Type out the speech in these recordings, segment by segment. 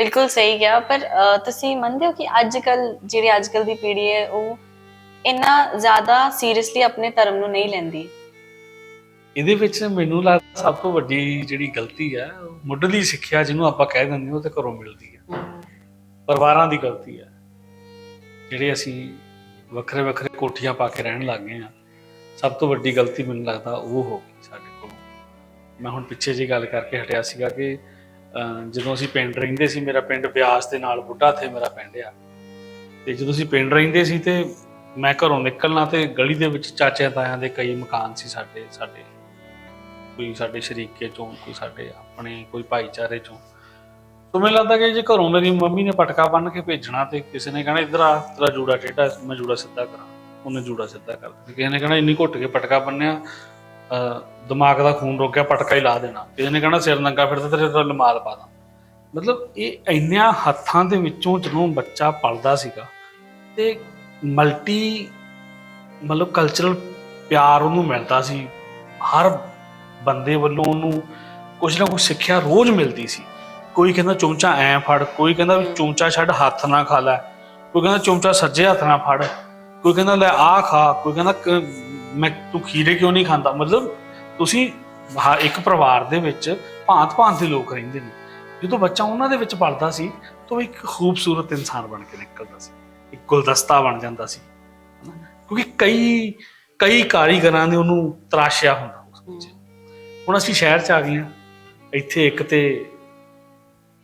ਬਿਲਕੁਲ ਸਹੀ ਗਿਆ ਪਰ ਤੁਸੀਂ ਮੰਨਦੇ ਹੋ ਕਿ ਅੱਜ ਕੱਲ ਜਿਹੜੀ ਅੱਜ ਕੱਲ ਦੀ ਪੀੜ੍ਹੀ ਹੈ, ਉਹ ਇੰਨਾ ਜ਼ਿਆਦਾ ਸੀਰੀਅਸਲੀ ਆਪਣੇ ਧਰਮ ਨੂੰ ਨਹੀਂ ਲੈਂਦੀ। ਇਹਦੇ ਵਿੱਚ ਮੈਨੂੰ ਲੱਗਦਾ ਸਭ ਤੋਂ ਵੱਡੀ ਜਿਹੜੀ ਗਲਤੀ ਹੈ ਮੁੱਢਲੀ ਸਿੱਖਿਆ ਜਿਹਨੂੰ ਆਪਾਂ ਕਹਿ ਦਿੰਦੇ ਉਹ ਤੇ ਘਰੋਂ ਮਿਲਦੀ ਹੈ। ਪਰਿਵਾਰਾਂ ਦੀ ਗਲਤੀ ਹੈ। ਜਿਹੜੇ ਅਸੀਂ ਵੱਖਰੇ ਵੱਖਰੇ ਕੋਠੀਆਂ ਪਾ ਕੇ ਰਹਿਣ ਲੱਗ ਗਏ ਆ ਸਭ ਤੋਂ ਵੱਡੀ ਗਲਤੀ ਮੈਨੂੰ ਲੱਗਦਾ ਉਹ ਹੋ ਗਈ ਸਾਡੇ ਕੋਲ। ਮੈਂ ਹੁਣ ਪਿੱਛੇ ਜੀ ਗੱਲ ਕਰਕੇ ਹਟਿਆ ਸੀਗਾ ਕਿ ਜਦੋਂ ਅਸੀਂ ਪਿੰਡ ਰਹਿੰਦੇ ਸੀ, ਮੇਰਾ ਪਿੰਡ ਬਿਆਸ ਦੇ ਨਾਲ ਬੁੱਢਾ ਥੇ, ਮੇਰਾ ਪਿੰਡ ਆ। ਤੇ ਜਦੋਂ ਅਸੀਂ ਪਿੰਡ ਰਹਿੰਦੇ ਸੀ ਤੇ ਮੈਂ ਘਰੋਂ ਨਿਕਲਣਾ ਤੇ ਗਲੀ ਦੇ ਵਿੱਚ ਚਾਚਿਆਂ ਤਾਇਆਂ ਦੇ ਕਈ ਮਕਾਨ ਸੀ ਸਾਡੇ ਸਾਡੇ ਕੋਈ ਸਾਡੇ ਸ਼ਰੀਕੇ ਚੋਂ, ਕੋਈ ਸਾਡੇ ਆਪਣੇ ਕੋਈ ਭਾਈਚਾਰੇ ਚੋਂ। ਸੋ ਮੈਨੂੰ ਲੱਗਦਾ ਕਿ ਜੇ ਘਰੋਂ ਮੇਰੀ ਮੰਮੀ ਨੇ ਪਟਕਾ ਬੰਨ ਕੇ ਭੇਜਣਾ ਤੇ ਕਿਸੇ ਨੇ ਕਹਿਣਾ, ਇਧਰ ਆ, ਤੇਰਾ ਜੂੜਾ ਟੇਢਾ, ਮੈਂ ਜੂੜਾ ਸਿੱਧਾ ਕਰਾਂ। ਉਹਨੇ ਜੂੜਾ ਸਿੱਧਾ ਕਰ ਦਿੱਤਾ। ਕਿਸੇ ਨੇ ਕਹਿਣਾ, ਇੰਨੀ ਘੁੱਟ ਕੇ ਪਟਕਾ ਬੰਨਿਆ ਦਿਮਾਗ ਦਾ ਖੂਨ ਰੋਕਿਆ ਪਟਕਾ ਹੀ ਲਾ ਦੇਣਾ। ਕਿਸੇ ਨੇ ਕਹਿਣਾ ਸਿਰ ਨੰਗਾ ਫਿਰਦਾ ਤੇਰੇ ਤੋਂ ਲਮਾਲ ਪਾ ਦਾਂ। ਮਤਲਬ ਇਹ ਇੰਨਿਆਂ ਹੱਥਾਂ ਦੇ ਵਿੱਚੋਂ ਜਦੋਂ ਬੱਚਾ ਪਲਦਾ ਸੀਗਾ, ਤੇ ਮਲਟੀ, ਮਤਲਬ ਕਲਚਰਲ ਪਿਆਰ ਉਹਨੂੰ ਮਿਲਦਾ ਸੀ। ਹਰ ਬੰਦੇ ਵੱਲੋਂ ਉਹਨੂੰ ਕੁਝ ਨਾ ਕੁਝ ਸਿੱਖਿਆ ਰੋਜ਼ ਮਿਲਦੀ ਸੀ। ਕੋਈ ਕਹਿੰਦਾ ਚਮਚਾ ਐ ਫੜ। ਕੋਈ ਕਹਿੰਦਾ ਵੀ ਚਮਚਾ ਛੱਡ, ਹੱਥ ਨਾ ਖਾ ਲੈ। ਕੋਈ ਕਹਿੰਦਾ ਚਮਚਾ ਸੱਜੇ ਹੱਥ ਨਾਲ ਫੜ। ਕੋਈ ਕਹਿੰਦਾ, ਲੈ ਆ ਖਾ। ਕੋਈ ਕਹਿੰਦਾ ਮੈਂ ਤੂੰ ਖੀਰੇ ਕਿਉਂ ਨਹੀਂ ਖਾਂਦਾ? ਮਤਲਬ ਤੁਸੀਂ ਹਾ- ਇੱਕ ਪਰਿਵਾਰ ਦੇ ਵਿੱਚ ਭਾਂਤ ਭਾਂਤ ਦੇ ਲੋਕ ਰਹਿੰਦੇ ਨੇ। ਜਦੋਂ ਬੱਚਾ ਉਹਨਾਂ ਦੇ ਵਿੱਚ ਪਲਦਾ ਸੀ ਤਾਂ ਇੱਕ ਖੂਬਸੂਰਤ ਇਨਸਾਨ ਬਣ ਕੇ ਨਿਕਲਦਾ ਸੀ। ਇੱਕ ਗੁਲਦਸਤਾ ਬਣ ਜਾਂਦਾ ਸੀ? ਕਿਉਂਕਿ ਕਈ ਕਈ ਕਾਰੀਗਰਾਂ ਨੇ ਉਹਨੂੰ ਤਰਾਸ਼ਿਆ ਹੁੰਦਾ ਉਸ ਵਿੱਚ। ਹੁਣ ਅਸੀਂ ਸ਼ਹਿਰ ਚ ਆ ਗਏ ਹਾਂ। ਇੱਥੇ ਇੱਕ ਤੇ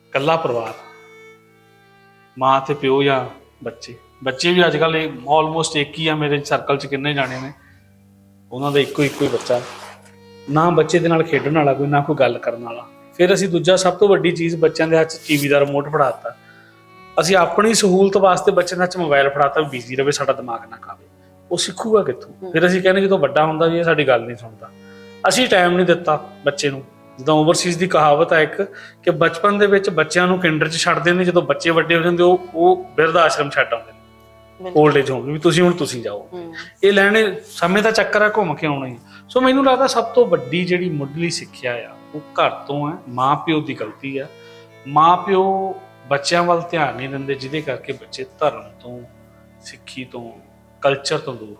ਇਕੱਲਾ ਪਰਿਵਾਰ। ਮਾਂ ਤੇ ਪਿਓ ਜਾਂ ਬੱਚੇ। ਬੱਚੇ ਵੀ ਅੱਜ ਕੱਲ ਆਲਮੋਸਟ ਇੱਕ ਹੀ ਆ ਮੇਰੇ ਸਰਕਲ ਚ ਕਿੰਨੇ ਜਾਣੇ ਨੇ। ਉਹਨਾਂ ਦਾ ਇੱਕੋ ਇੱਕੋ ਹੀ ਬੱਚਾ ਨਾ ਬੱਚੇ ਦੇ ਨਾਲ ਖੇਡਣ ਵਾਲਾ ਕੋਈ ਨਾ ਕੋਈ ਗੱਲ ਕਰਨ ਵਾਲਾ। ਫਿਰ ਅਸੀਂ ਦੂਜਾ ਸਭ ਤੋਂ ਵੱਡੀ ਚੀਜ਼ ਬੱਚਿਆਂ ਦੇ ਹੱਥ 'ਚ ਟੀਵੀ ਦਾ ਰਿਮੋਟ ਫੜਾਤਾ। ਅਸੀਂ ਆਪਣੀ ਸਹੂਲਤ ਵਾਸਤੇ ਬੱਚੇ ਦੇ ਹੱਥ 'ਚ ਮੋਬਾਈਲ ਫੜਾਤਾ ਵੀ ਬਿਜ਼ੀ ਰਵੇ ਸਾਡਾ ਦਿਮਾਗ ਨਾ ਖਾਵੇ। ਉਹ ਸਿੱਖੂਗਾ ਕਿੱਥੋਂ? ਫਿਰ ਅਸੀਂ ਕਹਿੰਦੇ ਜਦੋਂ ਵੱਡਾ ਹੁੰਦਾ ਵੀ ਇਹ ਸਾਡੀ ਗੱਲ ਨਹੀਂ ਸੁਣਦਾ। ਅਸੀਂ ਟਾਈਮ ਨਹੀਂ ਦਿੱਤਾ ਬੱਚੇ ਨੂੰ। ਜਿੱਦਾਂ ਓਵਰਸੀਜ਼ ਦੀ ਕਹਾਵਤ ਹੈ ਇੱਕ ਕਿ ਬਚਪਨ ਦੇ ਵਿੱਚ ਬੱਚਿਆਂ ਨੂੰ ਕਿੰਡਰ 'ਚ ਛੱਡਦੇ ਨੇ ਜਦੋਂ ਬੱਚੇ ਵੱਡੇ ਹੋ ਜਾਂਦੇ ਉਹ ਉਹ ਬਿਰਧ ਆਸ਼ਰਮ ਛੱਡ ਆਉਂਦੇ 올ਡ ਏਜ ਹੋਮ ਵੀ ਤੁਸੀਂ ਹੁਣ ਤੁਸੀਂ ਜਾਓ। ਇਹ ਲੈਣੇ ਸਮੇਂ ਦਾ ਚੱਕਰ ਆ ਘੁੰਮ ਕੇ ਆਉਣਾ ਹੀ। ਸੋ ਮੈਨੂੰ ਲੱਗਦਾ ਸਭ ਤੋਂ ਵੱਡੀ ਜਿਹੜੀ ਮੁੱਢਲੀ ਸਿੱਖਿਆ ਆ ਉਹ ਘਰ ਤੋਂ ਹੈ। ਮਾਪਿਓ ਦੀ ਗਲਤੀ ਆ। ਮਾਪਿਓ ਬੱਚਿਆਂ ਵੱਲ ਧਿਆਨ ਨਹੀਂ ਦਿੰਦੇ ਜਿਹਦੇ ਕਰਕੇ ਬੱਚੇ ਧਰਮ ਤੋਂ ਸਿੱਖੀ ਤੋਂ ਕਲਚਰ ਤੋਂ ਦੂਰ